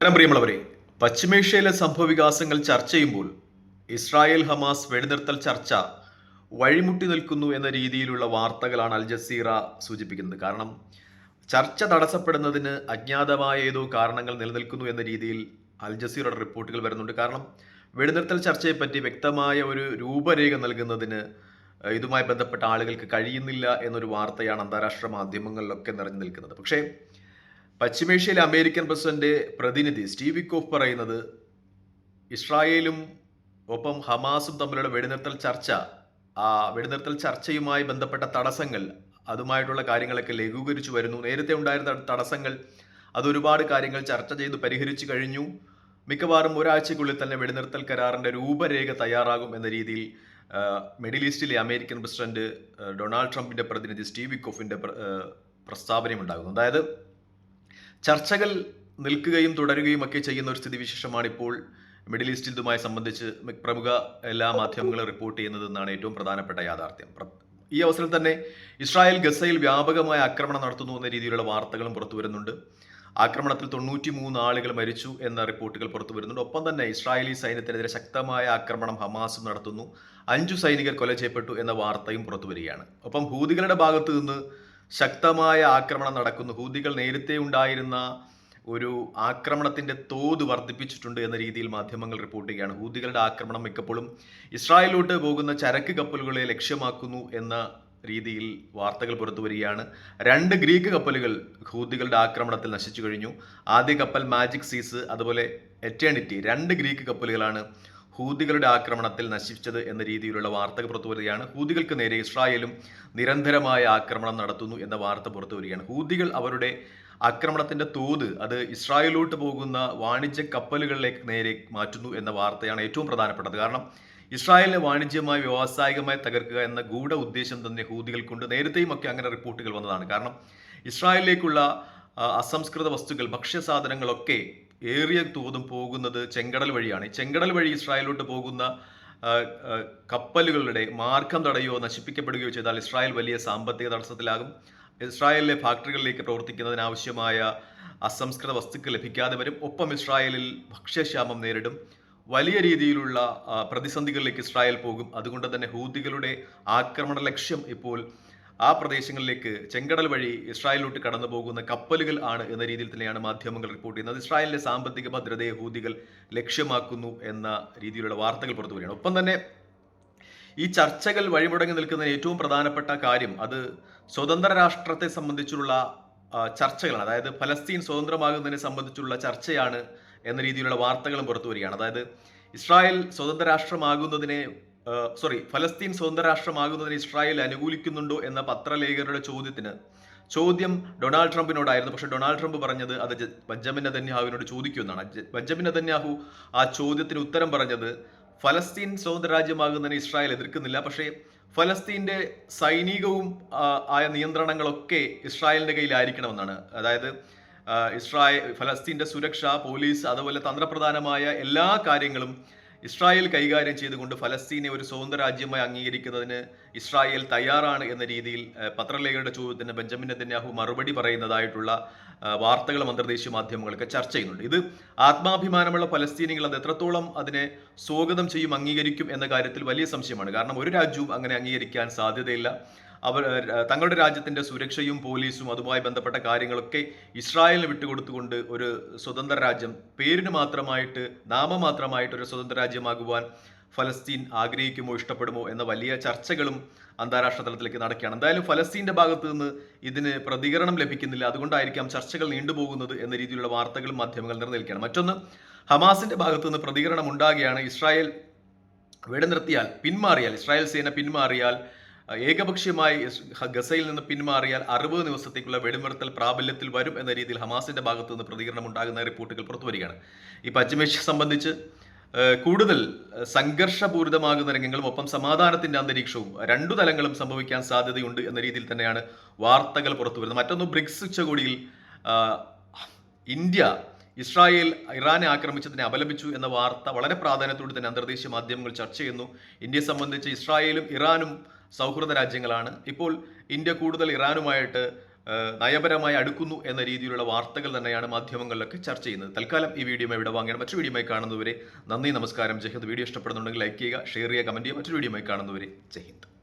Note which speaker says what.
Speaker 1: നമസ്കാരം പ്രിയമുള്ളവരെ. പശ്ചിമേഷ്യയിലെ സംഭവവികാസങ്ങൾ ചർച്ച ചെയ്യുമ്പോൾ ഇസ്രായേൽ ഹമാസ് വെടിനിർത്തൽ ചർച്ച വഴിമുട്ടി നിൽക്കുന്നു എന്ന രീതിയിലുള്ള വാർത്തകളാണ് അൽ ജസീറ സൂചിപ്പിക്കുന്നത്. കാരണം ചർച്ച തടസ്സപ്പെടുന്നതിന് അജ്ഞാതമായ ഏതോ കാരണങ്ങൾ നിലനിൽക്കുന്നു എന്ന രീതിയിൽ അൽ ജസീറയുടെ റിപ്പോർട്ടുകൾ വരുന്നുണ്ട്. കാരണം വെടിനിർത്തൽ ചർച്ചയെപ്പറ്റി വ്യക്തമായ ഒരു രൂപരേഖ നൽകുന്നതിന് ഇതുമായി ബന്ധപ്പെട്ട ആളുകൾക്ക് കഴിയുന്നില്ല എന്നൊരു വാർത്തയാണ് അന്താരാഷ്ട്ര മാധ്യമങ്ങളിലൊക്കെ നിറഞ്ഞു നിൽക്കുന്നത്. പക്ഷേ പശ്ചിമേഷ്യയിലെ അമേരിക്കൻ പ്രസിഡന്റ് പ്രതിനിധി സ്റ്റീവ് വിക്കോഫ് പറയുന്നത് ഇസ്രായേലും ഒപ്പം ഹമാസും തമ്മിലുള്ള വെടിനിർത്തൽ ചർച്ച ആ വെടിനിർത്തൽ ചർച്ചയുമായി ബന്ധപ്പെട്ട തടസ്സങ്ങൾ അതുമായിട്ടുള്ള കാര്യങ്ങളൊക്കെ ലഘൂകരിച്ചു വരുന്നു. നേരത്തെ ഉണ്ടായിരുന്ന തടസ്സങ്ങൾ അതൊരുപാട് കാര്യങ്ങൾ ചർച്ച ചെയ്ത് പരിഹരിച്ചു കഴിഞ്ഞു. മിക്കവാറും ഒരാഴ്ചക്കുള്ളിൽ തന്നെ വെടിനിർത്തൽ കരാറിന്റെ രൂപരേഖ തയ്യാറാകും എന്ന രീതിയിൽ മിഡിൽ ഈസ്റ്റിലെ അമേരിക്കൻ പ്രസിഡന്റ് ഡൊണാൾഡ് ട്രംപിന്റെ പ്രതിനിധി സ്റ്റീവ് വിക്കോഫിന്റെ പ്രസ്താവനയുണ്ടാകുന്നു അതായത് ചർച്ചകൾ നിൽക്കുകയും തുടരുകയും ഒക്കെ ചെയ്യുന്ന ഒരു സ്ഥിതിവിശേഷമാണ് ഇപ്പോൾ മിഡിൽ ഈസ്റ്റിൽ ഇതുമായി സംബന്ധിച്ച് പ്രമുഖ എല്ലാ മാധ്യമങ്ങളും റിപ്പോർട്ട് ചെയ്യുന്നത് എന്നാണ് ഏറ്റവും പ്രധാനപ്പെട്ട യാഥാർത്ഥ്യം. ഈ അവസരം തന്നെ ഇസ്രായേൽ ഗസയിൽ വ്യാപകമായ ആക്രമണം നടത്തുന്നു എന്ന രീതിയിലുള്ള വാർത്തകളും പുറത്തു വരുന്നുണ്ട്. ആക്രമണത്തിൽ തൊണ്ണൂറ്റി മൂന്ന് ആളുകൾ മരിച്ചു എന്ന റിപ്പോർട്ടുകൾ പുറത്തു വരുന്നുണ്ട്. ഒപ്പം തന്നെ ഇസ്രായേലി സൈന്യത്തിനെതിരെ ശക്തമായ ആക്രമണം ഹമാസും നടത്തുന്നു. അഞ്ചു സൈനികർ കൊല ചെയ്യപ്പെട്ടു എന്ന വാർത്തയും പുറത്തു വരികയാണ്. ഒപ്പം ഭൂതികളുടെ ഭാഗത്തു നിന്ന് ശക്തമായ ആക്രമണം നടക്കുന്നു. ഹൂതികൾ നേരത്തെ ഉണ്ടായിരുന്ന ഒരു ആക്രമണത്തിന്റെ തോത് വർദ്ധിപ്പിച്ചിട്ടുണ്ട് എന്ന രീതിയിൽ മാധ്യമങ്ങൾ റിപ്പോർട്ട് ചെയ്യുകയാണ്. ഹൂതികളുടെ ആക്രമണം മിക്കപ്പോഴും ഇസ്രായേലിലോട്ട് പോകുന്ന ചരക്ക് കപ്പലുകളെ ലക്ഷ്യമാക്കുന്നു എന്ന രീതിയിൽ വാർത്തകൾ പുറത്തു വരികയാണ്. രണ്ട് ഗ്രീക്ക് കപ്പലുകൾ ഹൂതികളുടെ ആക്രമണത്തിൽ നശിച്ചു കഴിഞ്ഞു. ആദ്യ കപ്പൽ മാജിക് സീസ് അതുപോലെ എറ്റേണിറ്റി രണ്ട് ഗ്രീക്ക് കപ്പലുകളാണ് ഹൂതികളുടെ ആക്രമണത്തിൽ നശിച്ചത് എന്ന രീതിയിലുള്ള വാർത്തകൾ പുറത്തു വരികയാണ്. ഹൂതികൾക്ക് നേരെ ഇസ്രായേലും നിരന്തരമായ ആക്രമണം നടത്തുന്നു എന്ന വാർത്ത പുറത്തു വരികയാണ്. ഹൂതികൾ അവരുടെ ആക്രമണത്തിന്റെ തോത് അത് ഇസ്രായേലിലോട്ട് പോകുന്ന വാണിജ്യ കപ്പലുകളിലേക്ക് നേരെ മാറ്റുന്നു എന്ന വാർത്തയാണ് ഏറ്റവും പ്രധാനപ്പെട്ടത്. കാരണം ഇസ്രായേലിനെ വാണിജ്യമായി വ്യാവസായികമായി തകർക്കുക എന്ന ഗൂഢ ഉദ്ദേശം തന്നെ ഹൂതികൾക്കുണ്ട്. നേരത്തെയും ഒക്കെ അങ്ങനെ റിപ്പോർട്ടുകൾ വന്നതാണ്. കാരണം ഇസ്രായേലിലേക്കുള്ള അസംസ്കൃത വസ്തുക്കൾ ഭക്ഷ്യസാധനങ്ങളൊക്കെ ഏറിയ തോതും പോകുന്നത് ചെങ്കടൽ വഴിയാണ്. ചെങ്കടൽ വഴി ഇസ്രായേലിലോട്ട് പോകുന്ന കപ്പലുകളുടെ മാർഗം തടയുകയോ നശിപ്പിക്കപ്പെടുകയോ ചെയ്താൽ ഇസ്രായേൽ വലിയ സാമ്പത്തിക തടസ്സത്തിലാകും. ഇസ്രായേലിലെ ഫാക്ടറികളിലേക്ക് പ്രവർത്തിക്കുന്നതിനാവശ്യമായ അസംസ്കൃത വസ്തുക്കൾ ലഭിക്കാതെ വരും. ഒപ്പം ഇസ്രായേലിൽ ഭക്ഷ്യക്ഷാമം നേരിടും. വലിയ രീതിയിലുള്ള പ്രതിസന്ധികളിലേക്ക് ഇസ്രായേൽ പോകും. അതുകൊണ്ട് തന്നെ ഹൂതികളുടെ ആക്രമണ ലക്ഷ്യം ഇപ്പോൾ ആ പ്രദേശങ്ങളിലേക്ക് ചെങ്കടൽ വഴി ഇസ്രായേലിലോട്ട് കടന്നു പോകുന്ന കപ്പലുകൾ ആണ് എന്ന രീതിയിൽ തന്നെയാണ് മാധ്യമങ്ങൾ റിപ്പോർട്ട് ചെയ്യുന്നത്. ഇസ്രായേലിന്റെ സാമ്പത്തിക ഭദ്രതയെ ഹൂതികൾ ലക്ഷ്യമാക്കുന്നു എന്ന രീതിയിലുള്ള വാർത്തകൾ പുറത്തു വരികയാണ്. ഒപ്പം തന്നെ ഈ ചർച്ചകൾ വഴിമുടങ്ങി നിൽക്കുന്ന ഏറ്റവും പ്രധാനപ്പെട്ട കാര്യം അത് സ്വതന്ത്ര രാഷ്ട്രത്തെ സംബന്ധിച്ചുള്ള ചർച്ചകളാണ്. അതായത് ഫലസ്തീൻ സ്വതന്ത്രമാകുന്നതിനെ സംബന്ധിച്ചുള്ള ചർച്ചയാണ് എന്ന രീതിയിലുള്ള വാർത്തകളും പുറത്തു വരികയാണ്. അതായത് ഇസ്രായേൽ സ്വതന്ത്ര രാഷ്ട്രമാകുന്നതിനെ സോറി ഫലസ്തീൻ സ്വതന്ത്ര രാഷ്ട്രമാകുന്നതിന് ഇസ്രായേൽ അനുകൂലിക്കുന്നുണ്ടോ എന്ന പത്രലേഖകരുടെ ചോദ്യത്തിന് ചോദ്യം ഡൊണാൾഡ് ട്രംപിനോടായിരുന്നു. പക്ഷേ ഡൊണാൾഡ് ട്രംപ് പറഞ്ഞത് അത് ബഞ്ചമിൻ നെതന്യാഹുവിനോട് ചോദിക്കുമെന്നാണ് ബഞ്ചമിൻ നെതന്യാഹു ആ ചോദ്യത്തിന് ഉത്തരം പറഞ്ഞത് ഫലസ്തീൻ സ്വതന്ത്ര രാജ്യമാകുന്നതിന് ഇസ്രായേൽ എതിർക്കുന്നില്ല. പക്ഷേ ഫലസ്തീന്റെ സൈനികവും ആയ നിയന്ത്രണങ്ങളൊക്കെ ഇസ്രായേലിന്റെ കയ്യിലായിരിക്കണമെന്നാണ്. അതായത് ഇസ്രായേൽ ഫലസ്തീന്റെ സുരക്ഷ പോലീസ് അതുപോലെ തന്ത്രപ്രധാനമായ എല്ലാ കാര്യങ്ങളും ഇസ്രായേൽ കൈകാര്യം ചെയ്തുകൊണ്ട് ഫലസ്തീനെ ഒരു സ്വതന്ത്ര രാജ്യമായി അംഗീകരിക്കുന്നതിന് ഇസ്രായേൽ തയ്യാറാണ് എന്ന രീതിയിൽ പത്രലേഖകരുടെ ചോദ്യത്തിന് ബെഞ്ചമിൻ നെതന്യാഹു മറുപടി പറയുന്നതായിട്ടുള്ള വാർത്തകൾ അന്തർദേശീയ മാധ്യമങ്ങളൊക്കെ ചർച്ച ചെയ്യുന്നുണ്ട്. ഇത് ആത്മാഭിമാനമുള്ള ഫലസ്തീനികൾ അത് എത്രത്തോളം അതിനെ സ്വാഗതം ചെയ്യും അംഗീകരിക്കും എന്ന കാര്യത്തിൽ വലിയ സംശയമാണ്. കാരണം ഒരു രാജ്യവും അങ്ങനെ അംഗീകരിക്കാൻ സാധ്യതയില്ല. അവർ തങ്ങളുടെ രാജ്യത്തിന്റെ സുരക്ഷയും പോലീസും അതുമായി ബന്ധപ്പെട്ട കാര്യങ്ങളൊക്കെ ഇസ്രായേലിന് വിട്ടുകൊടുത്തുകൊണ്ട് ഒരു സ്വതന്ത്ര രാജ്യം പേരിന് മാത്രമായിട്ട് നാമമാത്രമായിട്ട് ഒരു സ്വതന്ത്ര രാജ്യമാകുവാൻ ഫലസ്തീൻ ആഗ്രഹിക്കുമോ ഇഷ്ടപ്പെടുമോ എന്ന വലിയ ചർച്ചകളും അന്താരാഷ്ട്ര തലത്തിലേക്ക് നടക്കുകയാണ്. എന്തായാലും ഫലസ്തീന്റെ ഭാഗത്ത് നിന്ന് ഇതിന് പ്രതികരണം ലഭിക്കുന്നില്ല. അതുകൊണ്ടായിരിക്കാം ചർച്ചകൾ നീണ്ടുപോകുന്നത് എന്ന രീതിയിലുള്ള വാർത്തകളും മാധ്യമങ്ങൾ നിലനിൽക്കുകയാണ്. മറ്റൊന്ന് ഹമാസിന്റെ ഭാഗത്ത് നിന്ന് പ്രതികരണം ഉണ്ടാകുകയാണ്. ഇസ്രായേൽ വെടിനിർത്തിയാൽ പിന്മാറിയാൽ ഇസ്രായേൽ സേന പിന്മാറിയാൽ ഏകപക്ഷീയമായി ഗസയിൽ നിന്ന് പിന്മാറിയാൽ അറുപത് ദിവസത്തേക്കുള്ള വെടിനിർത്തൽ പ്രാബല്യത്തിൽ വരും എന്ന രീതിയിൽ ഹമാസിന്റെ ഭാഗത്തു നിന്ന് പ്രതികരണം ഉണ്ടാകുന്ന റിപ്പോർട്ടുകൾ പുറത്തുവരികയാണ് ഈ പശ്ചിമേഷ്യ സംബന്ധിച്ച് കൂടുതൽ സംഘർഷപൂരിതമാകുന്ന രംഗങ്ങളും ഒപ്പം സമാധാനത്തിന്റെ അന്തരീക്ഷവും രണ്ടു തലങ്ങളും സംഭവിക്കാൻ സാധ്യതയുണ്ട് എന്ന രീതിയിൽ തന്നെയാണ് വാർത്തകൾ പുറത്തു വരുന്നത്. മറ്റൊന്ന് ബ്രിക്സ് ഉച്ചകോടിയിൽ ഇന്ത്യ ഇസ്രായേൽ ഇറാനെ ആക്രമിച്ചതിനെ അപലപിച്ചു എന്ന വാർത്ത വളരെ പ്രാധാന്യത്തോടെ തന്നെ അന്തർദേശീയ മാധ്യമങ്ങൾ ചർച്ച ചെയ്യുന്നു. ഇന്ത്യയെ സംബന്ധിച്ച് ഇസ്രായേലും ഇറാനും സൗഹൃദ രാജ്യങ്ങളാണ്. ഇപ്പോൾ ഇന്ത്യ കൂടുതൽ ഇറാനുമായിട്ട് നയപരമായി അടുക്കുന്നു എന്ന രീതിയിലുള്ള വാർത്തകൾ തന്നെയാണ് മാധ്യമങ്ങളിലൊക്കെ ചർച്ച ചെയ്യുന്നത്. തൽക്കാലം ഈ വീഡിയോ ഇവിടെ വാങ്ങിയാണ്. മറ്റൊരു വീഡിയോയുമായി കാണുന്നവരെ നന്ദി നമസ്കാരം. ജയ്ഹിന്ദ് വീഡിയോ ഇഷ്ടപ്പെടുന്നുണ്ടെങ്കിൽ ലൈക്ക് ചെയ്യുക ഷെയർ ചെയ്യുക കമന്റ് ചെയ്യുക. മറ്റൊരു വീഡിയോയുമായി കാണുന്നവരെ ജയ്ഹിന്ദ്